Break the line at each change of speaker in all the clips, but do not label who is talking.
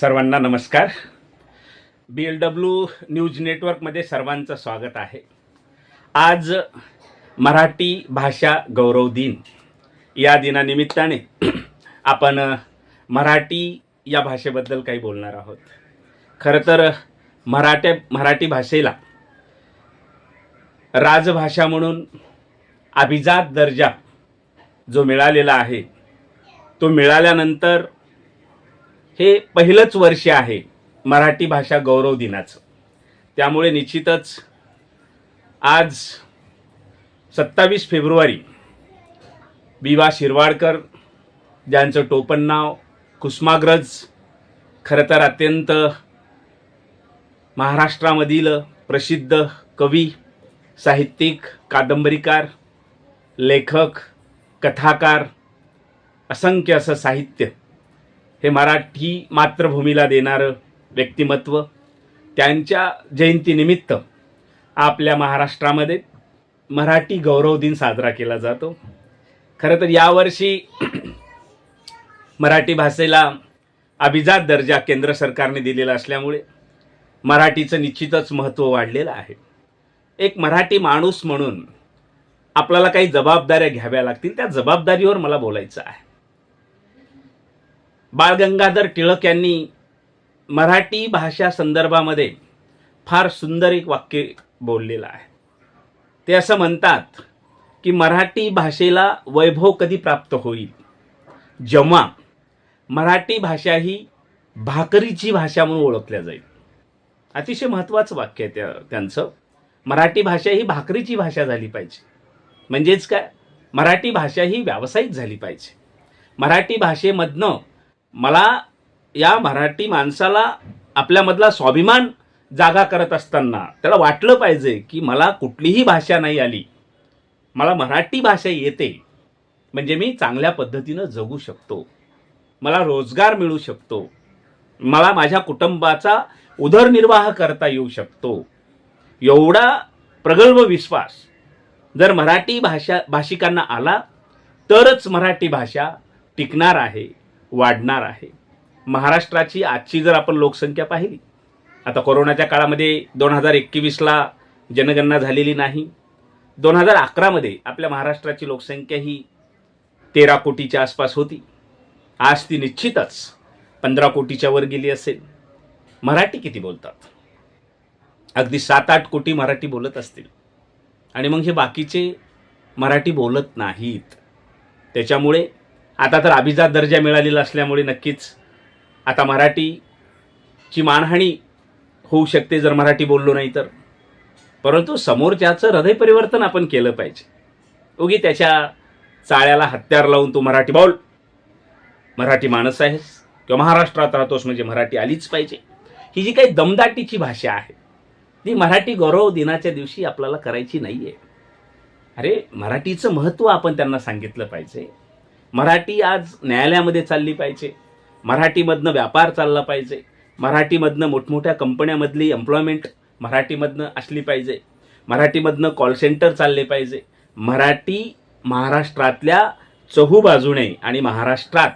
सर्वांना नमस्कार. बी L W news नेटवर्कमध्ये सर्वांचं स्वागत आहे. आज मराठी भाषा गौरव दिन. या दिनानिमित्ताने आपण मराठी या भाषेबद्दल काही बोलणार आहोत. खरं तर मराठ्या मराठी भाषेला राजभाषा म्हणून अभिजात दर्जा जो मिळालेला आहे तो मिळाल्यानंतर हे पहिलंच वर्ष आहे मराठी भाषा गौरव दिनाचं. त्यामुळे निश्चितच आज सत्तावीस फेब्रुवारी बी वा शिरवाडकर ज्यांचं टोपण नाव कुसुमाग्रज खरं तर अत्यंत महाराष्ट्रामधील प्रसिद्ध कवी साहित्यिक कादंबरीकार लेखक कथाकार असंख्य असं साहित्य हे मराठी मातृभूमीला देणारं व्यक्तिमत्व त्यांच्या जयंतीनिमित्त आपल्या महाराष्ट्रामध्ये मराठी गौरव दिन साजरा केला जातो. खरं तर यावर्षी मराठी भाषेला अभिजात दर्जा केंद्र सरकारने दिलेला असल्यामुळे मराठीचं निश्चितच महत्त्व वाढलेलं आहे. एक मराठी माणूस म्हणून आपल्याला काही जबाबदाऱ्या घ्याव्या लागतील त्या जबाबदारीवर मला बोलायचं आहे. बाळ गंगाधर टिळक यांनी मराठी भाषा संदर्भामध्ये फार सुंदर एक वाक्य बोललेलं आहे. ते असं म्हणतात की मराठी भाषेला वैभव कधी प्राप्त होईल? जेव्हा मराठी भाषा ही भाकरीची भाषा म्हणून ओळखल्या जाईल. अतिशय महत्त्वाचं वाक्य आहे त्या त्यांचं. मराठी भाषा ही भाकरीची भाषा झाली पाहिजे. म्हणजेच काय? मराठी भाषा ही व्यावसायिक झाली पाहिजे. मराठी भाषेमधनं मला या मराठी माणसाला आपल्यामधला स्वाभिमान जागा करत असताना त्याला वाटलं पाहिजे की मला कुठलीही भाषा नाही आली. मला मराठी भाषा येते. म्हणजे मी चांगल्या पद्धतीनं जगू शकतो. मला रोजगार मिळू शकतो. मला माझ्या कुटुंबाचा उदरनिर्वाह करता येऊ शकतो. एवढा प्रगल्भ विश्वास जर मराठी भाषा भाषिकांना आला तरच मराठी भाषा टिकणार आहे. वाढणार आहे. महाराष्ट्राची आजची जर आपण लोकसंख्या पाहिली आता कोरोनाच्या काळामध्ये दोन हजार एकवीसला जनगणना झालेली नाही. दोन हजार अकरामध्ये आपल्या महाराष्ट्राची लोकसंख्या ही तेरा कोटीच्या आसपास होती. आज ती निश्चितच पंधरा कोटीच्या वर गेली असेल. मराठी किती बोलतात? अगदी सात आठ कोटी मराठी बोलत असतील. आणि मग हे बाकीचे मराठी बोलत नाहीत. त्याच्यामुळे आता तर अभिजात दर्जा मिळालेला असल्यामुळे नक्कीच आता मराठीची मानहानी होऊ शकते जर मराठी बोललो नाही तर. परंतु समोरच्याचं हृदय परिवर्तन आपण केलं पाहिजे. उगी त्याच्या चाळ्याला हत्यार लावून तू मराठी बोल. मराठी माणूस आहेस किंवा महाराष्ट्रात राहतोस म्हणजे मराठी आलीच पाहिजे. ही जी काही दमदाटीची भाषा आहे ती मराठी गौरव दिनाच्या दिवशी आपल्याला करायची नाही आहे अरे मराठीचं महत्त्व आपण त्यांना सांगितलं पाहिजे. मराठी आज न्यायालयामध्ये चालली पाहिजे. मराठीमधनं व्यापार चालला पाहिजे. मराठीमधनं मोठमोठ्या कंपन्यामधली एम्प्लॉयमेंट मराठीमधनं असली पाहिजे. मराठीमधनं कॉल सेंटर चालले पाहिजे. मराठी महाराष्ट्रातल्या चहूबाजूने आणि महाराष्ट्रात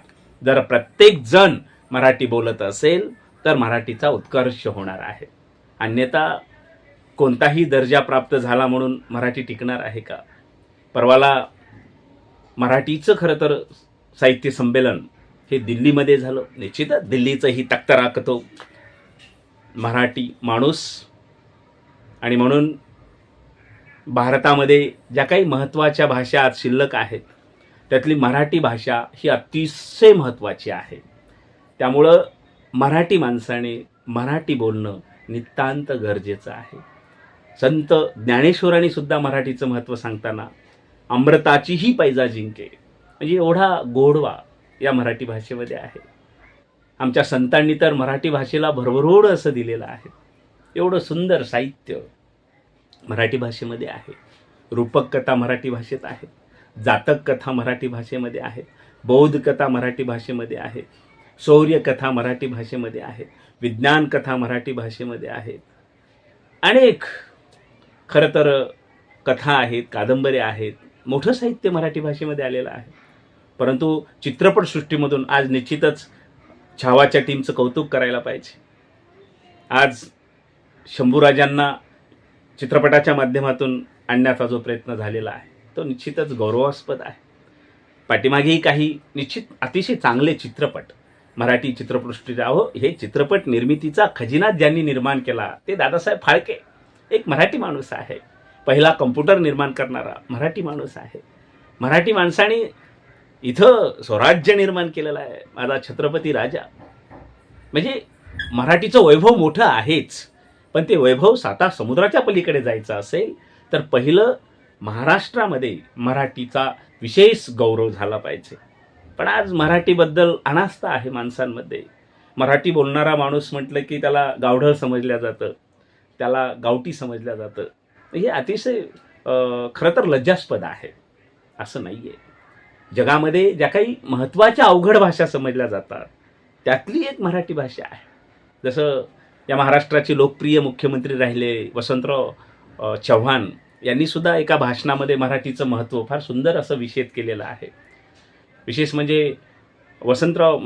जर प्रत्येक जण मराठी बोलत असेल तर मराठीचा उत्कर्ष होणार आहे. अन्यथा कोणताही दर्जा प्राप्त झाला म्हणून मराठी टिकणार आहे का? परवाला मराठीचं खरं तर साहित्य संमेलन हे दिल्लीमध्ये झालं. निश्चितच दिल्लीचं ही राखतो मराठी माणूस आणि म्हणून भारतामध्ये ज्या काही महत्त्वाच्या भाषा आज शिल्लक आहेत त्यातली मराठी भाषा ही अतिशय महत्त्वाची आहे. त्यामुळं मराठी माणसाने मराठी बोलणं नितांत गरजेचं आहे. संत ज्ञानेश्वरांनी सुद्धा मराठीचं महत्त्व सांगताना अमृताचीही पैजा जिंके. म्हणजे एवढा गोडवा या मराठी भाषेमध्ये आहे. आमच्या संतांनी तर मराठी भाषेला भरभरोड असं दिलेलं आहे. एवढं सुंदर साहित्य मराठी भाषेमध्ये आहे. रूपक कथा मराठी भाषेत आहे. जातक कथा मराठी भाषेमध्ये आहे. बौद्ध कथा मराठी भाषेमध्ये आहे. शौर्य कथा मराठी भाषेमध्ये आहे. विज्ञान कथा मराठी भाषेमध्ये आहेत अनेक खरं तर कथा आहेत कादंबऱ्या आहेत मोठं साहित्य मराठी भाषेमध्ये आलेलं आहे. परंतु चित्रपटसृष्टीमधून आज निश्चितच छावाच्या टीमचं कौतुक करायला पाहिजे. आज शंभूराजांना चित्रपटाच्या माध्यमातून आणण्याचा जो प्रयत्न झालेला आहे तो निश्चितच गौरवास्पद आहे. पाठीमागेही काही निश्चित अतिशय चांगले चित्रपट मराठी चित्रपृष्ठी अहो हे चित्रपट निर्मितीचा खजिना ज्यांनी निर्माण केला ते दादासाहेब फाळके एक मराठी माणूस आहे. पहिला कम्प्युटर निर्माण करणारा मराठी माणूस आहे. मराठी माणसाने इथं स्वराज्य निर्माण केलेलं आहे. माझा छत्रपती राजा. म्हणजे मराठीचं वैभव मोठं आहेच. पण ते वैभव साता समुद्राच्या पलीकडे जायचं असेल तर पहिलं महाराष्ट्रामध्ये मराठीचा विशेष गौरव झाला पाहिजे. पण आज मराठीबद्दल अनास्था आहे माणसांमध्ये. मराठी बोलणारा माणूस म्हटलं की त्याला गावढळ समजलं जातं. त्याला गावठी समजलं जातं. हे अतिशय खरं तर लज्जास्पद आहे. असं नाही आहे जगामध्ये ज्या काही महत्त्वाच्या अवघड भाषा समजल्या जातात त्यातली एक मराठी भाषा आहे. जसं या महाराष्ट्राचे लोकप्रिय मुख्यमंत्री राहिले वसंतराव चव्हाण यांनी सुद्धा एका भाषणामध्ये मराठीचं महत्त्व फार सुंदर असं विषेद केलेलं आहे. विशेष म्हणजे वसंतराव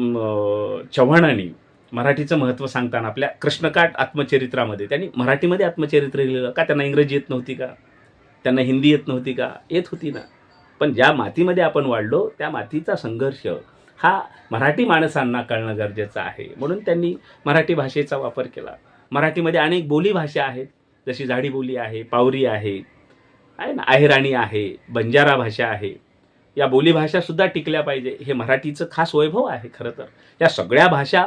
चव्हाणांनी मराठीचं महत्त्व सांगताना आपल्या कृष्णकाठ आत्मचरित्रामध्ये त्यांनी मराठीमध्ये आत्मचरित्र लिहिलं का? त्यांना इंग्रजी येत नव्हती का? त्यांना हिंदी येत नव्हती का? येत होती ना. पण ज्या मातीमध्ये आपण वाढलो त्या मातीचा संघर्ष हा मराठी माणसांना कळणं गरजेचं आहे. म्हणून त्यांनी मराठी भाषेचा वापर केला. मराठीमध्ये अनेक बोली भाषा आहेत. जशी झाडी बोली आहे पावरी आहे आहे ना? आहेराणी आहे बंजारा भाषा आहे. या बोलीभाषासुद्धा टिकल्या पाहिजे. हे मराठीचं खास वैभव आहे खरं तर. या सगळ्या भाषा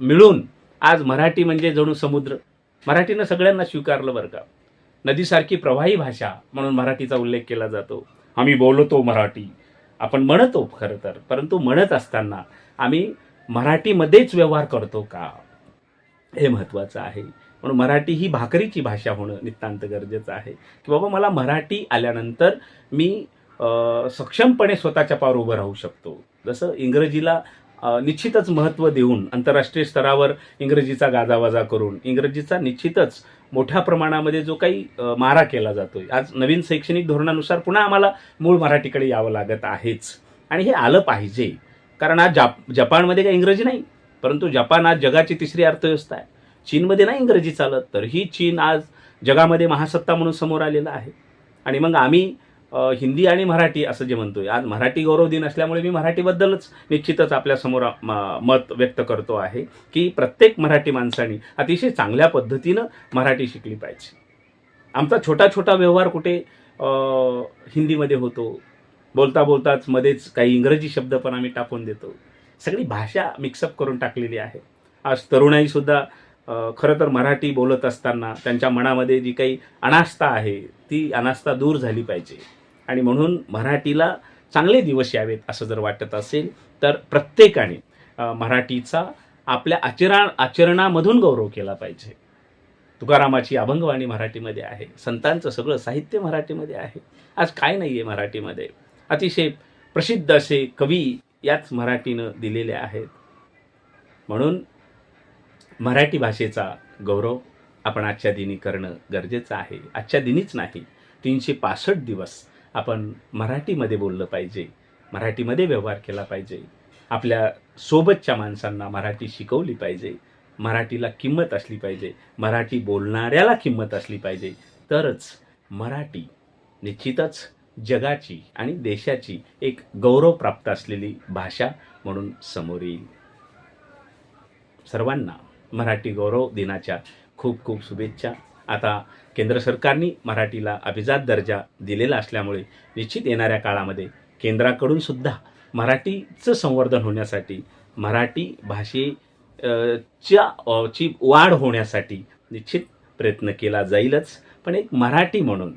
मिळून आज मराठी म्हणजे जणू समुद्र. मराठीनं सगळ्यांना स्वीकारलं बरं का. नदीसारखी प्रवाही भाषा म्हणून मराठीचा उल्लेख केला जातो. आम्ही बोलतो मराठी. आपण म्हणतो खरं तर. परंतु म्हणत असताना आम्ही मराठीमध्येच व्यवहार करतो का? हे महत्त्वाचं आहे. म्हणून मराठी ही भाकरीची भाषा होणं नितांत गरजेचं आहे. की बाबा मला मराठी आल्यानंतर मी सक्षमपणे स्वतःच्या पावर उभं राहू शकतो. जसं इंग्रजीला निश्चितच महत्त्व देऊन आंतरराष्ट्रीय स्तरावर इंग्रजीचा गाजावाजा करून इंग्रजीचा निश्चितच मोठ्या प्रमाणामध्ये जो काही मारा केला जातोय. आज नवीन शैक्षणिक धोरणानुसार पुन्हा आम्हाला मूळ मराठीकडे यावं लागत आहेच. आणि हे आलं पाहिजे. कारण आज जाप जपानमध्ये काही इंग्रजी नाही. परंतु जपान आज जगाची तिसरी अर्थव्यवस्था आहे. चीनमध्ये नाही इंग्रजी चालत. तरीही चीन आज जगामध्ये महासत्ता म्हणून समोर आलेला आहे. आणि मग आम्ही हिंदी आणि मराठी असं जे म्हणतोय. आज मराठी गौरव दिन असल्यामुळे मी मराठीबद्दलच निश्चितच आपल्यासमोर म- मत व्यक्त करतो आहे की प्रत्येक मराठी माणसाने अतिशय चांगल्या पद्धतीनं मराठी शिकली पाहिजे. आमचा छोटा छोटा व्यवहार कुठे हिंदीमध्ये होतो. बोलता बोलताच मध्येच काही इंग्रजी शब्द पण आम्ही टाकून देतो. सगळी भाषा मिक्सअप करून टाकलेली आहे. आज तरुणाईसुद्धा खरं तर मराठी बोलत असताना त्यांच्या मनामध्ये जी काही अनास्था आहे ती अनास्था दूर झाली पाहिजे. आणि म्हणून मराठीला चांगले दिवस यावेत असं जर वाटत असेल तर प्रत्येकाने मराठीचा आपल्या आचरण आचरणामधून गौरव केला पाहिजे. तुकारामाची अभंगवाणी मराठीमध्ये आहे संतांचं सगळं साहित्य मराठीमध्ये आहे. आज काय नाही आहे मराठीमध्ये. अतिशय प्रसिद्ध असे कवी याच मराठीनं दिलेले आहेत. म्हणून मराठी भाषेचा गौरव आपण आजच्या दिनी करणं गरजेचं आहे. आजच्या दिनीच नाही तीनशे पासष्ट दिवस आपण मराठीमध्ये बोललं पाहिजे मराठीमध्ये व्यवहार केला पाहिजे आपल्या सोबतच्या माणसांना मराठी शिकवली पाहिजे मराठीला किंमत असली पाहिजे मराठी बोलणाऱ्याला किंमत असली पाहिजे तरच मराठी निश्चितच जगाची आणि देशाची एक गौरव प्राप्त असलेली भाषा म्हणून समोर येईल. सर्वांना मराठी गौरव दिनाच्या खूप खूप शुभेच्छा. आता केंद्र सरकारने मराठीला अभिजात दर्जा दिलेला असल्यामुळे निश्चित येणाऱ्या काळामध्ये केंद्राकडून सुद्धा मराठीचं संवर्धन होण्यासाठी मराठी भाषे च्या ची वाढ होण्यासाठी निश्चित प्रयत्न केला जाईलच. पण एक मराठी म्हणून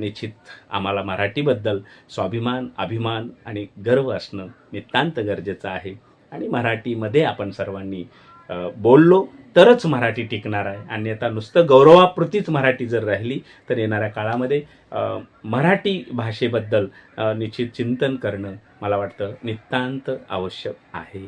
निश्चित आम्हाला मराठीबद्दल स्वाभिमान अभिमान आणि गर्व असणं नितांत गरजेचं आहे. आणि मराठीमध्ये आपण सर्वांनी बोललो तरच मराठी टिकणार आहे. अन्यथा नुसतं गौरवापुरतीच मराठी जर राहिली तर येणाऱ्या काळामध्ये मराठी भाषेबद्दल निश्चित चिंतन करणं मला वाटतं नितांत आवश्यक आहे.